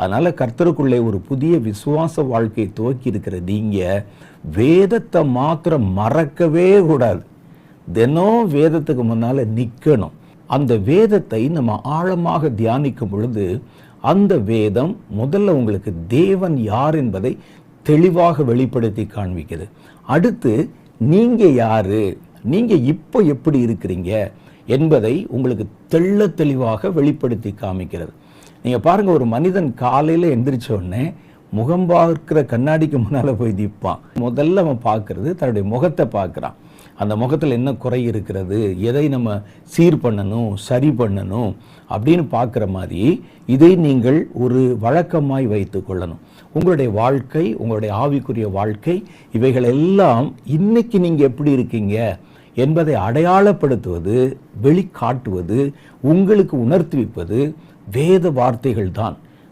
அதனால் கர்த்தருக்குள்ளே ஒரு புதிய விசுவாச வாழ்க்கையை துவக்கி இருக்கிற நீங்கள் வேதத்தை மாத்திரம் மறக்கவே கூடாது. தினம் வேதத்துக்கு முன்னால் நிற்கணும் அந்த வேதத்தை நம்ம ஆழமாக தியானிக்கும் பொழுது அந்த வேதம் முதல்ல உங்களுக்கு தேவன் யார் என்பதை தெளிவாக வெளிப்படுத்தி காண்பிக்குது. அடுத்து நீங்கள் யாரு? நீங்க இப்போ எப்படி இருக்கிறீங்க என்பதை உங்களுக்கு தெள்ள தெளிவாக வெளிப்படுத்தி காமிக்கிறது. நீங்க பாருங்க ஒரு மனிதன் காலையில எந்திரிச்ச உடனே முகம் பார்க்கிற கண்ணாடிக்கு முன்னால் போய் நிற்பான் முதல்ல அவன் பார்க்கறது தன்னுடைய முகத்தை பார்க்குறான். அந்த முகத்தில் என்ன குறை இருக்கிறது? எதை நம்ம சீர் பண்ணணும் சரி பண்ணணும் அப்படின்னு பார்க்குற மாதிரி இதை நீங்கள் ஒரு வழக்கமாய் வைத்து கொள்ளணும். உங்களுடைய வாழ்க்கை உங்களுடைய ஆவிக்குரிய வாழ்க்கை இவைகள் எல்லாம் இன்னைக்கு நீங்கள் எப்படி இருக்கீங்க என்பதை அடையாளப்படுத்துவது வெளிக்காட்டுவது உங்களுக்கு உணர்த்துவிப்பது வேத வார்த்தைகள் தான்